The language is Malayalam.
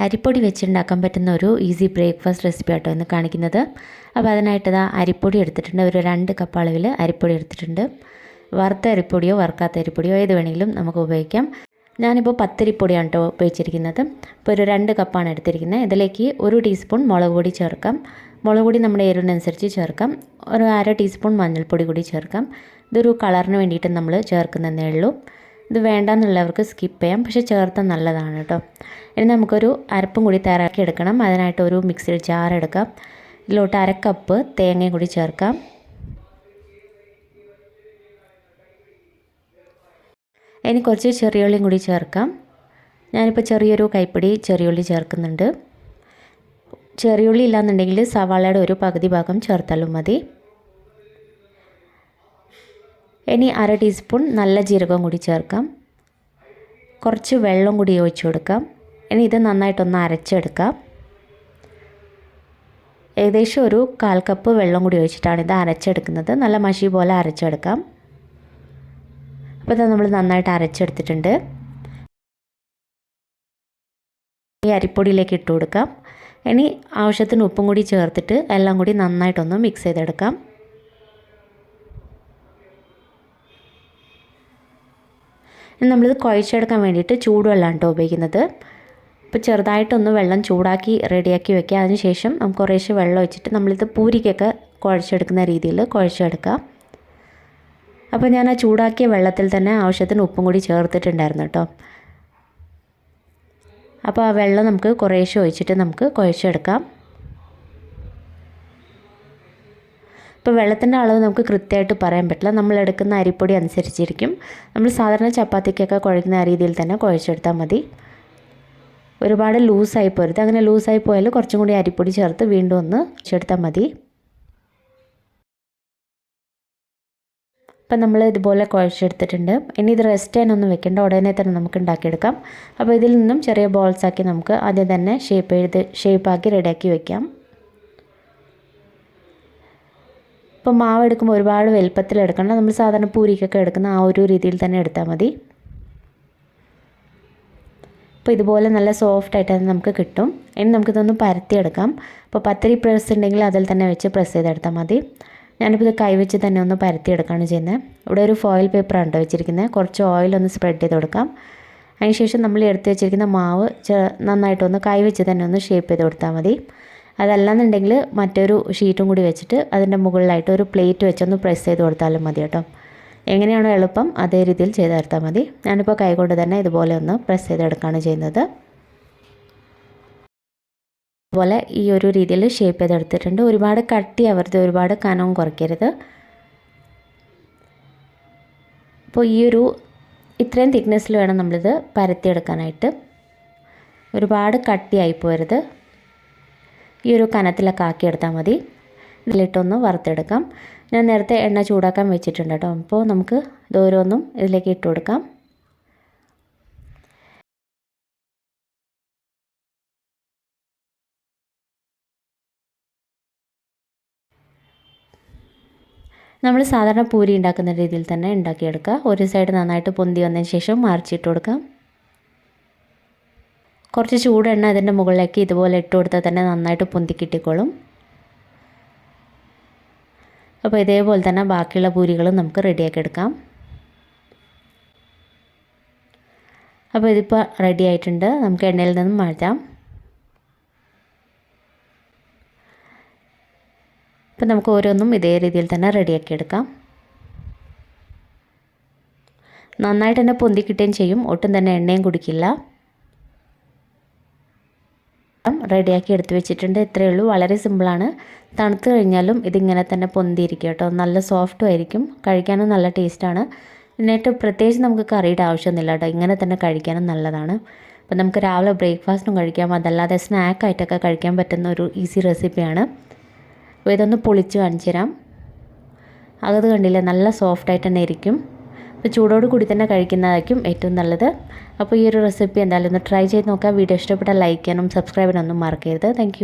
അരിപ്പൊടി വെച്ചുണ്ടാക്കാൻ പറ്റുന്ന ഒരു ഈസി ബ്രേക്ക്ഫാസ്റ്റ് റെസിപ്പി ആട്ടോ എന്ന് കാണിക്കുന്നത്. അപ്പോൾ അതിനായിട്ട് ഇതാ അരിപ്പൊടി എടുത്തിട്ടുണ്ട്. ഒരു രണ്ട് കപ്പ് അളവിൽ അരിപ്പൊടി എടുത്തിട്ടുണ്ട്. വറുത്ത അരിപ്പൊടിയോ വറുക്കാത്ത അരിപ്പൊടിയോ ഏത് വേണമെങ്കിലും നമുക്ക് ഉപയോഗിക്കാം. ഞാനിപ്പോൾ പത്തരിപ്പൊടിയാണ് കേട്ടോ ഉപയോഗിച്ചിരിക്കുന്നത്. ഇപ്പോൾ ഒരു രണ്ട് കപ്പാണ് എടുത്തിരിക്കുന്നത്. ഇതിലേക്ക് ഒരു ടീസ്പൂൺ മുളക് പൊടി ചേർക്കാം. മുളക് പൊടി നമ്മുടെ എരിവിനനുസരിച്ച് ചേർക്കാം. ഒരു അര ടീസ്പൂൺ മഞ്ഞൾപ്പൊടി കൂടി ചേർക്കാം. ഇതൊരു കളറിന് വേണ്ടിയിട്ട് നമ്മൾ ചേർക്കുന്നതേ ഉള്ളൂ. ഇത് വേണ്ടാന്നുള്ളവർക്ക് സ്കിപ്പ് ചെയ്യാം. പക്ഷേ ചേർത്താൽ നല്ലതാണ് കേട്ടോ. ഇനി നമുക്കൊരു അരപ്പും കൂടി തയ്യാറാക്കി എടുക്കണം. അതിനായിട്ട് ഒരു മിക്സിയിൽ ജാർ എടുക്കാം. ഇതിലോട്ട് അര കപ്പ് തേങ്ങയും കൂടി ചേർക്കാം. ഇനി കുറച്ച് ചെറിയുള്ളിയും കൂടി ചേർക്കാം. ഞാനിപ്പോൾ ചെറിയൊരു കൈപ്പിടി ചെറിയുള്ളി ചേർക്കുന്നുണ്ട്. ചെറിയുള്ളി ഇല്ലാന്നുണ്ടെങ്കിൽ സവാളയുടെ ഒരു പകുതി ഭാഗം ചേർത്താലും മതി. ഇനി അര ടീസ്പൂൺ നല്ല ജീരകം കൂടി ചേർക്കാം. കുറച്ച് വെള്ളം കൂടി ഒഴിച്ച് കൊടുക്കാം. ഇനി ഇത് നന്നായിട്ടൊന്ന് അരച്ചെടുക്കാം. ഏകദേശം ഒരു കാൽ കപ്പ് വെള്ളം കൂടി ഒഴിച്ചിട്ടാണ് ഇത് അരച്ചെടുക്കുന്നത്. നല്ല മഷി പോലെ അരച്ചെടുക്കാം. അപ്പോൾ ഇത് നമ്മൾ നന്നായിട്ട് അരച്ചെടുത്തിട്ടുണ്ട്. ഈ അരിപ്പൊടിയിലേക്ക് ഇട്ട് കൊടുക്കാം. ഇനി ആവശ്യത്തിന് ഉപ്പും കൂടി ചേർത്തിട്ട് എല്ലാം കൂടി നന്നായിട്ടൊന്ന് മിക്സ് ചെയ്തെടുക്കാം. നമ്മളിത് കുഴച്ചെടുക്കാൻ വേണ്ടിയിട്ട് ചൂടുവെള്ളമാണ് കേട്ടോ ഉപയോഗിക്കുന്നത്. ഇപ്പോൾ ചെറുതായിട്ടൊന്ന് വെള്ളം ചൂടാക്കി റെഡിയാക്കി വെക്കുക. അതിനുശേഷം നമുക്ക് കുറേശ്ശെ വെള്ളം ഒഴിച്ചിട്ട് നമ്മളിത് പൂരിക്കൊക്കെ കുഴച്ചെടുക്കുന്ന രീതിയിൽ കുഴച്ചെടുക്കാം. അപ്പോൾ ഞാൻ ആ ചൂടാക്കിയ വെള്ളത്തിൽ തന്നെ ആവശ്യത്തിന് ഉപ്പും കൂടി ചേർത്തിട്ടുണ്ടായിരുന്നു കേട്ടോ. അപ്പോൾ ആ വെള്ളം നമുക്ക് കുറേശ്ശെ ഒഴിച്ചിട്ട് നമുക്ക് കുഴച്ചെടുക്കാം. ഇപ്പോൾ വെള്ളത്തിന്റെ അളവ് നമുക്ക് കൃത്യമായിട്ട് പറയാൻ പറ്റില്ല. നമ്മൾ എടുക്കുന്ന അരിപ്പൊടി അനുസരിച്ചിരിക്കും. നമ്മൾ സാധാരണ ചപ്പാത്തിക്കൊക്കെ കുഴക്കുന്ന രീതിയിൽ തന്നെ കുഴച്ചെടുത്താൽ മതി. ഒരുപാട് ലൂസായി പോരുത്. അങ്ങനെ ലൂസായി പോയാൽ കുറച്ചും കൂടി അരിപ്പൊടി ചേർത്ത് വീണ്ടും ഒന്ന് ചെടുത്താൽ മതി. അപ്പം നമ്മൾ ഇതുപോലെ കുഴച്ചെടുത്തിട്ടുണ്ട്. ഇനി ഇത് റെസ്റ്റ് ചെയ്യാനൊന്നും വെക്കേണ്ട. ഉടനെ തന്നെ നമുക്ക് ഉണ്ടാക്കിയെടുക്കാം. അപ്പോൾ ഇതിൽ നിന്നും ചെറിയ ബോൾസ് ആക്കി നമുക്ക് ആദ്യം തന്നെ ഷേപ്പ് ചെയ്ത് ഷേപ്പാക്കി റെഡിയാക്കി വെക്കാം. ഇപ്പോൾ മാവ് എടുക്കുമ്പോൾ ഒരുപാട് വലുപ്പത്തിൽ എടുക്കണം. നമ്മൾ സാധാരണ പൂരിക്കൊക്കെ എടുക്കുന്ന ആ ഒരു രീതിയിൽ തന്നെ എടുത്താൽ മതി. അപ്പോൾ ഇതുപോലെ നല്ല സോഫ്റ്റ് ആയിട്ട് അത് നമുക്ക് കിട്ടും. ഇനി നമുക്കിതൊന്ന് പരത്തിയെടുക്കാം. അപ്പോൾ പത്തിരി പ്രസ് ഉണ്ടെങ്കിൽ അതിൽ തന്നെ വെച്ച് പ്രസ് ചെയ്തെടുത്താൽ മതി. ഞാനിപ്പോൾ ഇത് കൈവച്ച് തന്നെ ഒന്ന് പരത്തിയെടുക്കുകയാണ് ചെയ്യുന്നത്. ഇവിടെ ഒരു ഫോയിൽ പേപ്പറാണ് കേട്ടോ വെച്ചിരിക്കുന്നത്. കുറച്ച് ഓയിൽ ഒന്ന് സ്പ്രെഡ് ചെയ്ത് കൊടുക്കാം. അതിനുശേഷം നമ്മൾ എടുത്ത് വെച്ചിരിക്കുന്ന മാവ് നന്നായിട്ടൊന്ന് കൈവച്ച് തന്നെ ഒന്ന് ഷേപ്പ് ചെയ്ത് കൊടുത്താൽ മതി. അതല്ലാന്നുണ്ടെങ്കിൽ മറ്റൊരു ഷീറ്റും കൂടി വെച്ചിട്ട് അതിന്റെ മുകളിലായിട്ട് ഒരു പ്ലേറ്റ് വെച്ചൊന്ന് പ്രസ് ചെയ്ത് കൊടുത്താലും മതി കേട്ടോ. എങ്ങനെയാണോ എളുപ്പം അതേ രീതിയിൽ ചെയ്തെടുത്താൽ മതി. ഞാനിപ്പോൾ കൈകൊണ്ട് തന്നെ ഇതുപോലെ ഒന്ന് പ്രസ് ചെയ്തെടുക്കുകയാണ് ചെയ്യുന്നത്. അതുപോലെ ഈ ഒരു രീതിയിൽ ഷേപ്പ് ചെയ്തെടുത്തിട്ടുണ്ട്. ഒരുപാട് കട്ടി ആവരുത് ഒരുപാട് കനവും കുറയ്ക്കരുത്. അപ്പോൾ ഈ ഒരു ഇത്രയും തിക്നെസ്സിൽ വേണം നമ്മളിത് പരത്തിയെടുക്കാനായിട്ട്. ഒരുപാട് കട്ടിയായി പോരുത്. ഈ ഒരു കനത്തിലൊക്കെ ആക്കിയെടുത്താൽ മതി. ഇതിലിട്ടൊന്ന് വറുത്തെടുക്കാം. ഞാൻ നേരത്തെ എണ്ണ ചൂടാക്കാൻ വെച്ചിട്ടുണ്ട് കേട്ടോ. അപ്പോൾ നമുക്ക് ഇത് ഇതിലേക്ക് ഇട്ട് കൊടുക്കാം. നമ്മൾ സാധാരണ പൂരി ഉണ്ടാക്കുന്ന രീതിയിൽ തന്നെ ഉണ്ടാക്കിയെടുക്കുക. ഒരു സൈഡ് നന്നായിട്ട് പൊന്തി വന്നതിന് ശേഷം മറിച്ചിട്ട് കൊടുക്കാം. കുറച്ച് ചൂടെണ്ണ അതിന്റെ മുകളിലേക്ക് ഇതുപോലെ ഇട്ട് കൊടുത്താൽ തന്നെ നന്നായിട്ട് പൊന്തി കിട്ടിക്കോളും. അപ്പോൾ ഇതേപോലെ തന്നെ ബാക്കിയുള്ള പൂരികളും നമുക്ക് റെഡിയാക്കി എടുക്കാം. അപ്പോൾ ഇതിപ്പോൾ റെഡി ആയിട്ടുണ്ട്. നമുക്ക് എണ്ണയിൽ നിന്നും മാറ്റാം അപ്പം നമുക്ക് ഓരോന്നും ഇതേ രീതിയിൽ തന്നെ റെഡിയാക്കി എടുക്കാം. നന്നായിട്ട് തന്നെ പൊന്തി കിട്ടുകയും ചെയ്യും. ഒട്ടും തന്നെ എണ്ണയും കുടിക്കില്ല. റെഡിയാക്കി എടുത്തു വെച്ചിട്ടുണ്ട്. ഇത്രയേ ഉള്ളൂ. വളരെ സിമ്പിളാണ് തണുത്തു കഴിഞ്ഞാലും ഇതിങ്ങനെ തന്നെ പൊന്തിയിരിക്കും കേട്ടോ. നല്ല സോഫ്റ്റും ആയിരിക്കും. കഴിക്കാനും നല്ല ടേസ്റ്റാണ് എന്നിട്ട് പ്രത്യേകിച്ച് നമുക്ക് കറിയുടെ ആവശ്യമൊന്നുമില്ല കേട്ടോ. ഇങ്ങനെ തന്നെ കഴിക്കാനും നല്ലതാണ്. അപ്പം നമുക്ക് രാവിലെ ബ്രേക്ക്ഫാസ്റ്റും കഴിക്കാം. അതല്ലാതെ സ്നാക്കായിട്ടൊക്കെ കഴിക്കാൻ പറ്റുന്ന ഒരു ഈസി റെസിപ്പിയാണ് അപ്പോൾ ഇതൊന്ന് പൊളിച്ച് കാണിച്ചു തരാം അകത് കണ്ടില്ലേ? നല്ല സോഫ്റ്റായിട്ട് തന്നെ ഇരിക്കും. അപ്പോൾ ചൂടോട് കൂടി തന്നെ കഴിക്കുന്നതായിരിക്കും ഏറ്റവും നല്ലത്. അപ്പോൾ ഈ ഒരു റെസിപ്പി എന്തായാലും ഒന്ന് ട്രൈ ചെയ്ത് നോക്കുക. വീഡിയോ ഇഷ്ടപ്പെട്ടാൽ ലൈക്ക് ചെയ്യാനും സബ്സ്ക്രൈബ് ചെയ്യാനൊന്നും മറക്കരുത്. താങ്ക്